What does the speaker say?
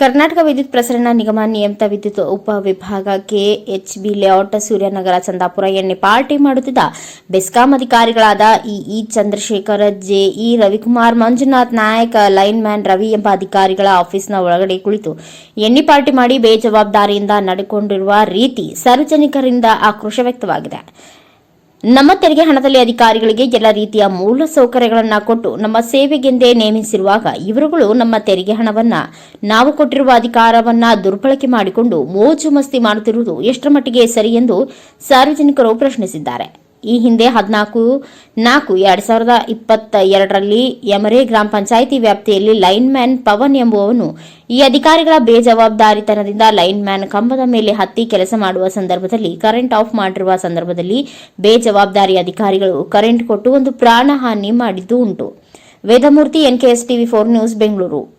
ಕರ್ನಾಟಕ ವಿದ್ಯುತ್ ಪ್ರಸರಣ ನಿಗಮ ನಿಯಮಿತ ವಿದ್ಯುತ್ ಉಪವಿಭಾಗ ಕೆಎಚ್ಬಿ ಲೇಔಟ್ ಸೂರ್ಯನಗರ ಚಂದಾಪುರ ಎಣ್ಣೆ ಪಾರ್ಟಿ ಮಾಡುತ್ತಿದ್ದ ಬೆಸ್ಕಾಂ ಅಧಿಕಾರಿಗಳಾದ EE Chandrashekar, JE Ravikumar, Manjunath Nayak line man Ravi ಎಂಬ ಅಧಿಕಾರಿಗಳ ಆಫೀಸ್ನ ಒಳಗಡೆ ಕುಳಿತು ಎಣ್ಣೆ ಪಾರ್ಟಿ ಮಾಡಿ ಬೇಜವಾಬ್ದಾರಿಯಿಂದ ನಡೆಕೊಂಡಿರುವ ರೀತಿ ಸಾರ್ವಜನಿಕರಿಂದ ಆಕ್ರೋಶ ವ್ಯಕ್ತವಾಗಿದೆ. ನಮ್ಮ ತೆರಿಗೆ ಹಣದಲ್ಲಿ ಅಧಿಕಾರಿಗಳಿಗೆ ಎಲ್ಲ ರೀತಿಯ ಮೂಲ ಸೌಕರ್ಯಗಳನ್ನು ಕೊಟ್ಟು ನಮ್ಮ ಸೇವೆಗೆಂದೇ ನೇಮಿಸಿರುವಾಗ ಇವರುಗಳು ನಮ್ಮ ತೆರಿಗೆ ಹಣವನ್ನ ನಾವು ಕೊಟ್ಟಿರುವ ಅಧಿಕಾರವನ್ನ ದುರ್ಬಳಕೆ ಮಾಡಿಕೊಂಡು ಮೋಜು ಮಸ್ತಿ ಮಾಡುತ್ತಿರುವುದು ಎಷ್ಟರ ಮಟ್ಟಿಗೆ ಸರಿ ಎಂದು ಸಾರ್ವಜನಿಕರು ಪ್ರಶ್ನಿಸಿದ್ದಾರೆ. ಈ ಹಿಂದೆ ಹದಿನಾಲ್ಕು, ನಾಲ್ಕು, ಎರಡ್ ಸಾವಿರದ ಇಪ್ಪತ್ತ ಎರಡರಲ್ಲಿ ಯಮರೆ ಗ್ರಾಮ ಪಂಚಾಯಿತಿ ವ್ಯಾಪ್ತಿಯಲ್ಲಿ ಲೈನ್ ಮ್ಯಾನ್ ಪವನ್ ಎಂಬುವವನು ಈ ಅಧಿಕಾರಿಗಳ ಬೇಜವಾಬ್ದಾರಿತನದಿಂದ ಲೈನ್ ಮ್ಯಾನ್ ಕಂಬದ ಮೇಲೆ ಹತ್ತಿ ಕೆಲಸ ಮಾಡುವ ಸಂದರ್ಭದಲ್ಲಿ, ಕರೆಂಟ್ ಆಫ್ ಮಾಡಿರುವ ಸಂದರ್ಭದಲ್ಲಿ ಬೇಜವಾಬ್ದಾರಿ ಅಧಿಕಾರಿಗಳು ಕರೆಂಟ್ ಕೊಟ್ಟು ಒಂದು ಪ್ರಾಣಹಾನಿ ಮಾಡಿದ್ದು ಉಂಟು. Vedamurthy NKS TV four news, Bengaluru.